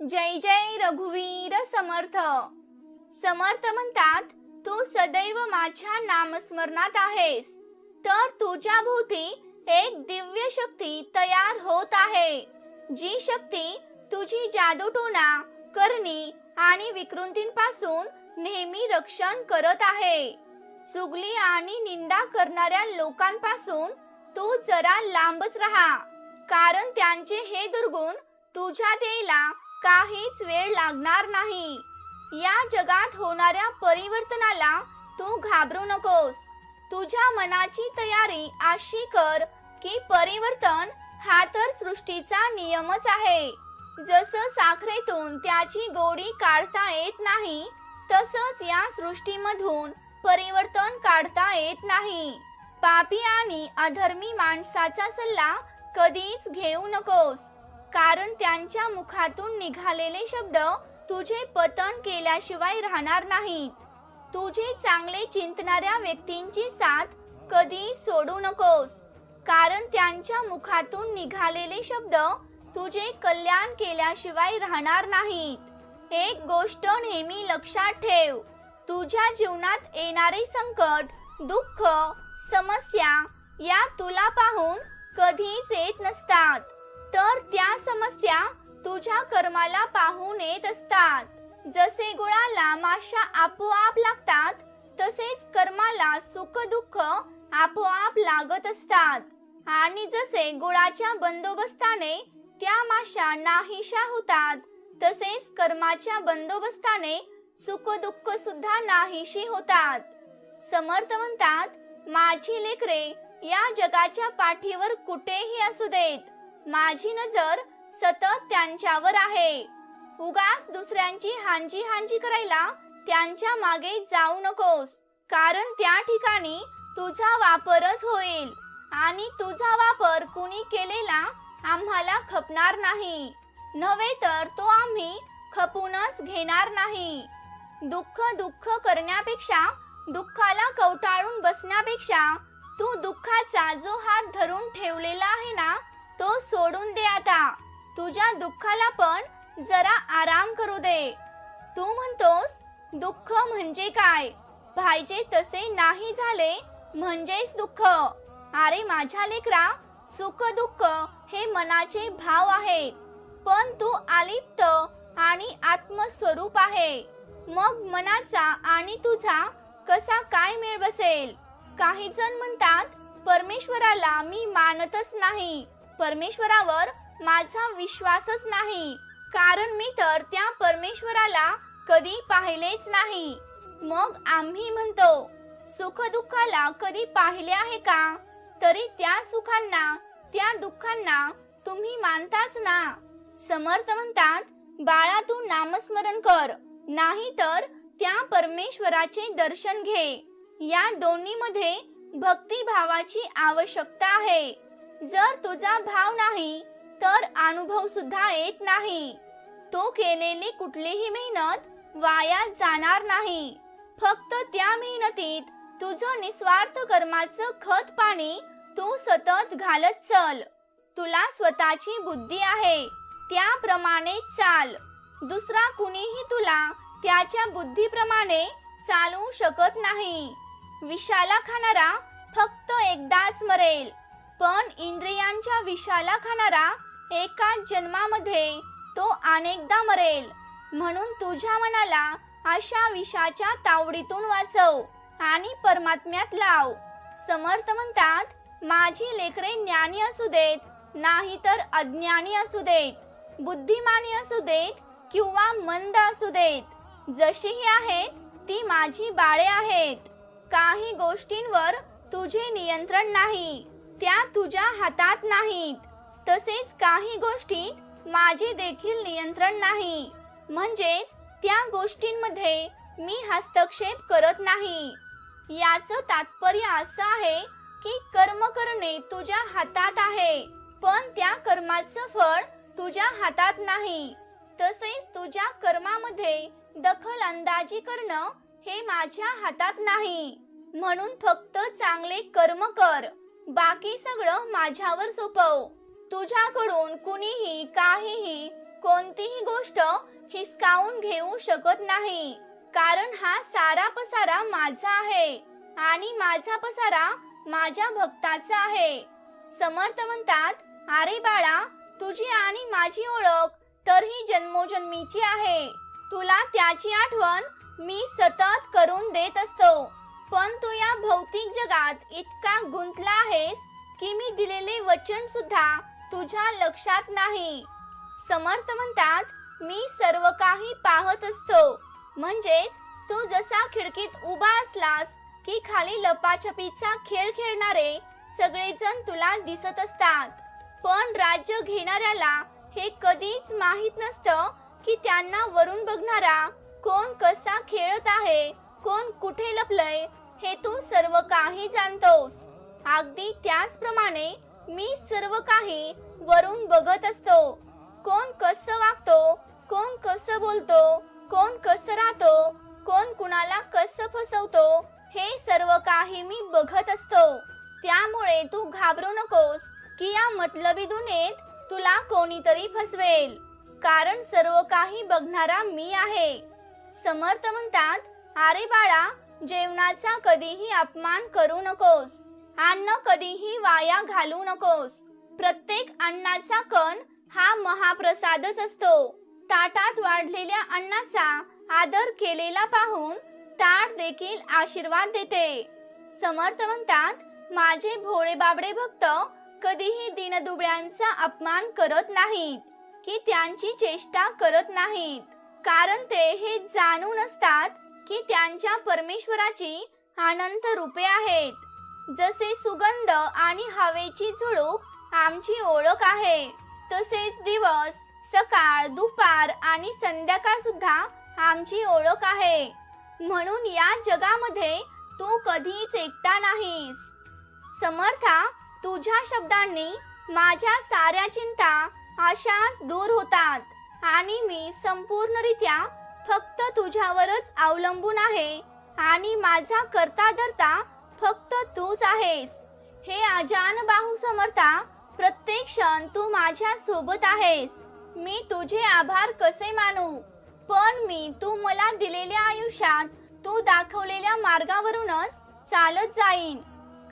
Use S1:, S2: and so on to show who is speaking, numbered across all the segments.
S1: जय जय रघुवीर समर्थ. समर्थ म्हणतात तू सदैव माझ्या नामस्मरणात आहेस. तर तुझ्या भोवती एक दिव्य शक्ती तयार होत आहे. जी शक्ती तुझी जादूटोना करणी आणि विकृतींपासून नेहमी रक्षण करत आहे. चुगली आणि निंदा करणाऱ्या लोकांपासून तू जरा लांबच राहा. कारण त्यांचे हे दुर्गुण तुझ्या देयला काहीच वेळ लागणार नाही. या जगात होणाऱ्या परिवर्तनाला तू घाबरू नकोस. तुझ्या मनाची तयारी अशी कर की परिवर्तन हा तर सृष्टीचा नियमच आहे. जसं साखरेतून त्याची गोडी काढता येत नाही तसंच या सृष्टीमधून परिवर्तन काढता येत नाही. पापी आणि अधर्मी माणसाचा सल्ला कधीच घेऊ नकोस. कारण त्यांच्या मुखातून निघालेले शब्द तुझे पतन केल्याशिवाय राहणार नाहीत. तुझे चांगले चिंतणाऱ्या व्यक्तींची साथ कधी सोडू नकोस. कारण त्यांच्या मुखातून निघालेले शब्द तुझे कल्याण केल्याशिवाय राहणार नाहीत. एक गोष्ट नेहमी लक्षात ठेव. तुझ्या जीवनात येणारे संकट दुःख समस्या या तुला पाहून कधीच येत नसतात. तर त्या समस्या तुझ्या कर्माला पाहून येत असतात. जसे गुळाला माशा आपोआप लागतात तसेच कर्माला सुख दुःख आपोआप लागत असतात. आणि जसे गुळाच्या बंदोबस्ताने त्या माशा नाहीशा होतात तसेच कर्माच्या बंदोबस्ताने सुख दुःख सुद्धा नाहीशी होतात. समर्थ म्हणतात माझी लेकरे या जगाच्या पाठीवर कुठेही असू देत. माझी नजर सतत त्यांच्यावर आहे. उगाच दुसऱ्यांची हांजी हांजी करायला त्यांच्या मागे जाऊ नकोस कारण त्या ठिकाणी तुझा वापरच होईल. आणि तुझा वापर कुणी केलेला आम्हाला खपणार नाही. नव्हे तर तो आम्ही खपूनच घेणार नाही. दुःख दुःख करण्यापेक्षा दुःखाला कवटाळून बसण्यापेक्षा तू दुःखाचा जो हात धरून ठेवलेला आहे ना तो सोडून दे आता. तुझ्या दुःखाला पण जरा आराम करू दे. तू म्हणतोस दुःख म्हणजे काय? पाहिजे तसे नाही झाले म्हणजेच दुःख. अरे माझ्या लेकरा सुख दुःख हे मनाचे भाव आहेत. पण तू आलिप्त आणि आत्मस्वरूप आहे. मग मनाचा आणि तुझा कसा काय मेळ बसेल? काही जण म्हणतात परमेश्वराला मी मानतच नाही. परमेश्वरावर माझा विश्वासच नाही. कारण मी तर त्या परमेश्वराला कधी पाहिलेच नाही. मग आम्ही म्हणतो सुख दुःखाला कधी पाहिले आहे का? तरी त्या सुखांना त्या दुःखांना तुम्ही मानताच ना. समर्थ म्हणतात बाळा तू नामस्मरण कर नाही तर त्या परमेश्वराचे दर्शन घे. या दोन्ही मध्ये आवश्यकता आहे. जर तुझा भाव नाही तर अनुभव सुद्धा येत नाही. तो केलेली कुठलीही मेहनत वाया जाणार नाही. फक्त त्या मेहनतीत तुझं निस्वार्थ कर्माचं खत पाणी तू सतत घालत चल. तुला स्वतःची बुद्धी आहे त्याप्रमाणे चाल. दुसरा कुणीही तुला त्याच्या बुद्धीप्रमाणे चालवू शकत नाही. विषाला खाणारा फक्त एकदाच मरेल. पण इंद्रियांच्या विषाला खाणारा एका जन्मामध्ये तो अनेकदा मरेल. म्हणून तुझ्या मनाला अशा विषाच्या तावडीतून वाचव आणि परमात्म्यात लाव. समर्थ म्हणतात माझी लेकरे ज्ञानी असू देत नाही तर अज्ञानी असू देत. बुद्धिमानी असू देत किंवा मंद असू देत. जशीही आहेत ती माझी बाळे आहेत. काही गोष्टींवर तुझे नियंत्रण नाही. त्या तुझ्या हातात नाहीत. तसेच काही गोष्टीत माझे देखील नियंत्रण नाही. म्हणजेच त्या गोष्टींमध्ये मी हस्तक्षेप करत नाही. याचं तात्पर्य असं आहे की कर्म करणे तुझ्या हातात आहे पण त्या कर्माचं फळ तुझ्या हातात नाही. तसेच तुझ्या कर्मामध्ये दखल अंदाजी करणं हे माझ्या हातात नाही. म्हणून फक्त चांगले कर्म कर. बाकी सगळं माझ्यावर सोपव. तुझ्याकडून कुणीही काहीही कोणतीही गोष्ट हिसकावून घेऊ शकत नाही. कारण हा सारा पसारा माझा आहे आणि माझा पसारा माझ्या भक्ताचा आहे. समर्थ म्हणतात अरे बाळा तुझी आणि माझी ओळख तर ही जन्मोजन्मीची आहे. तुला त्याची आठवण मी सतत करून देत असतो. पण तू या भौतिक जगात इतका गुंतला आहेस की मी दिलेले वचन सुद्धा तुझ्या लक्षात नाही. समर्थ म्हणतात मी सर्व काही पाहत असतो. म्हणजेच तू जसा खिडकीत उभा असलास की खाली लपाछपीचा खेळ खेळणारे सगळेजण तुला दिसत असतात. पण राज्य घेणाऱ्याला हे कधीच माहीत नसतं की त्यांना वरून बघणारा कोण कसा खेळत आहे कोण कुठे लपलंय हे तू सर्व काही जाणतोस. अगदी त्याचप्रमाणे मी सर्व काही वरून बघत असतो. कोण कसं वागतो कोण कसं बोलतो कोण कसं राहतो कोण कुणाला कसं फसवतो हे सर्व काही मी बघत असतो. त्यामुळे तू घाबरू नकोस की या मतलबी दुनियेत तुला कोणीतरी फसवेल. कारण सर्व काही बघणारा मी आहे. समर्थ म्हणतात अरे बाळा जेवणाचा कधीही अपमान करू नकोस. अन्न कधीही वाया घालू नकोस. प्रत्येक अन्नाचा कण हा महाप्रसादच असतो. ताटात वाढलेल्या अन्नाचा आदर केलेला पाहून ताट देखील आशीर्वाद देते. समर्थ म्हणतात माझे भोळे बाबडे भक्त कधीही दिनदुबळ्यांचा अपमान करत नाहीत की त्यांची चेष्टा करत नाहीत. कारण ते हे जाणून असतात की त्यांच्या परमेश्वराची अनंत रूपे आहेत. जसे सुगंध आणि हवेची झुळूक आमची ओळख आहे तसेच दिवस सकाळ दुपार आणि संध्याकाळ सुद्धा आमची ओळख आहे. म्हणून या जगामध्ये तू कधीच एकटा नाहीस. समर्था तुझ्या शब्दांनी माझ्या साऱ्या चिंता अशाच दूर होतात आणि मी संपूर्णरित्या फक्त तुझ्यावरच अवलंबून आहे आणि माझा करता धरता फक्त तूच आहेस. हे अजान बाहू समर्था प्रत्येक क्षण तू माझ्या सोबत आहेस. मी तुझे आभार कसे मानू? पण मी तू मला दिलेल्या आयुष्यात तू दाखवलेल्या मार्गावरूनच चालत जाईन.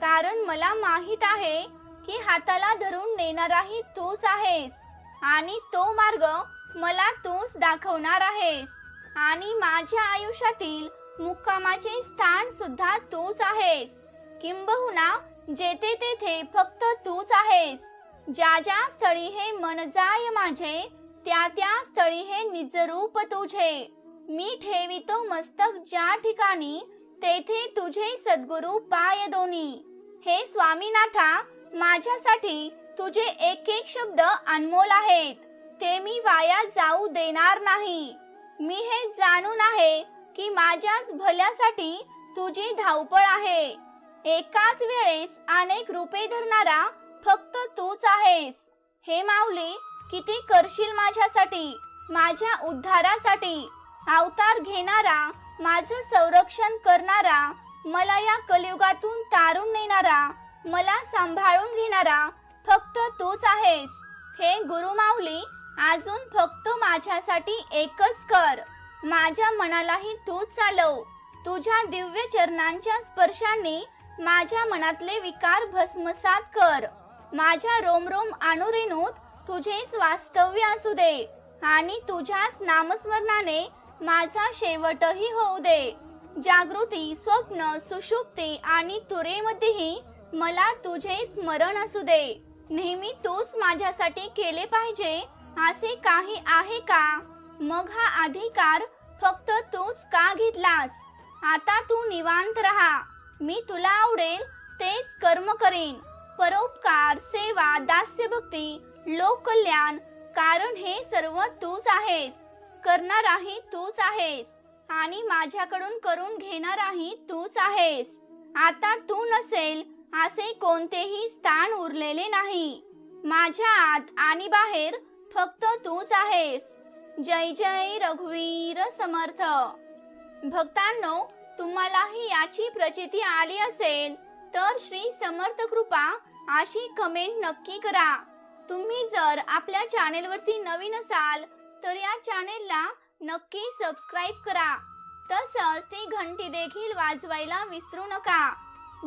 S1: कारण मला माहीत आहे की हाताला धरून नेणाराही तूच आहेस आणि तो मार्ग मला तूच दाखवणार आहेस. आणि माझ्या आयुष्यातील मुक्कामाचे स्थान सुद्धा तूच आहेस. किंबहुना जेथे तेथे फक्त तूच आहेस. ज्या ज्या स्थळी हे मन जाय माझे त्या त्या स्थळी हे निजरूप तुझे. मी ठेवितो मस्तक ज्या ठिकाणी तेथे तुझे सद्गुरु पाय दोन्ही हे स्वामीनाथा माझ्यासाठी तुझे एक एक शब्द अनमोल आहेत. ते मी वाया जाऊ देणार नाही. मी हे जाणून आहे की माझ्याच भल्यासाठी तुझी धावपळ आहे. एकाच वेळेस अनेक रूपे धरणारा फक्त तूच आहेस. हे माऊली किती करशील माझ्यासाठी माझ्या उद्धारासाठी? अवतार घेणारा माझं संरक्षण करणारा मला या कलियुगातून तारून नेणारा मला सांभाळून घेणारा फक्त तूच आहेस. हे गुरु माऊली अजून फक्त माझ्यासाठी एकच कर. माझ्या मनालाही तूच चालव. तुझ्या दिव्य चरणांच्या स्पर्शाने माझ्या मनातले विकार भस्मसात कर. माझ्या रोमरोम अनुरेणूत तुझेच वास्तव्य असू दे आणि तुझ्याच नामस्मरणाने माझा शेवटही होऊ दे. जागृती स्वप्न सुषुप्ती आणि तुरेमध्येही मला तुझे स्मरण असू दे. नेहमी तूच माझ्यासाठी केले पाहिजे असे काही आहे का? मग हा अधिकार फक्त तूच का घेतलास? आता तू निवांत राहा. मी तुला आवडेल तेच कर्म करेन. परोपकार सेवा दास्यभक्ती लोककल्याण कारण हे सर्व तूच आहेस. करणाराही तूच आहेस. आणि माझ्याकडून करून घेणाराही तूच आहेस. आता तू नसेल असे कोणतेही स्थान उरलेले नाही. माझ्या आत आणि बाहेर फक्त तूच आहेस. जय जय रघुवीर समर्थ. भक्तांनो तुम्हालाही याची प्रचिती आली असेल तर श्री समर्थ कृपा अशी कमेंट नक्की करा. तुम्ही जर आपल्या चॅनेलवरती नवीन असाल तर या चॅनेलला नक्की सबस्क्राईब करा. तसंच ती घंटी देखील वाजवायला विसरू नका.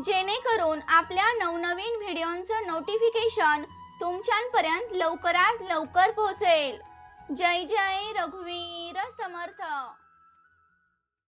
S1: जेणेकरून आपल्या नवनवीन व्हिडिओंचं नोटिफिकेशन तुमच्यापर्यंत लवकरात लवकर पोहोचेल. जय जय रघुवीर समर्थ.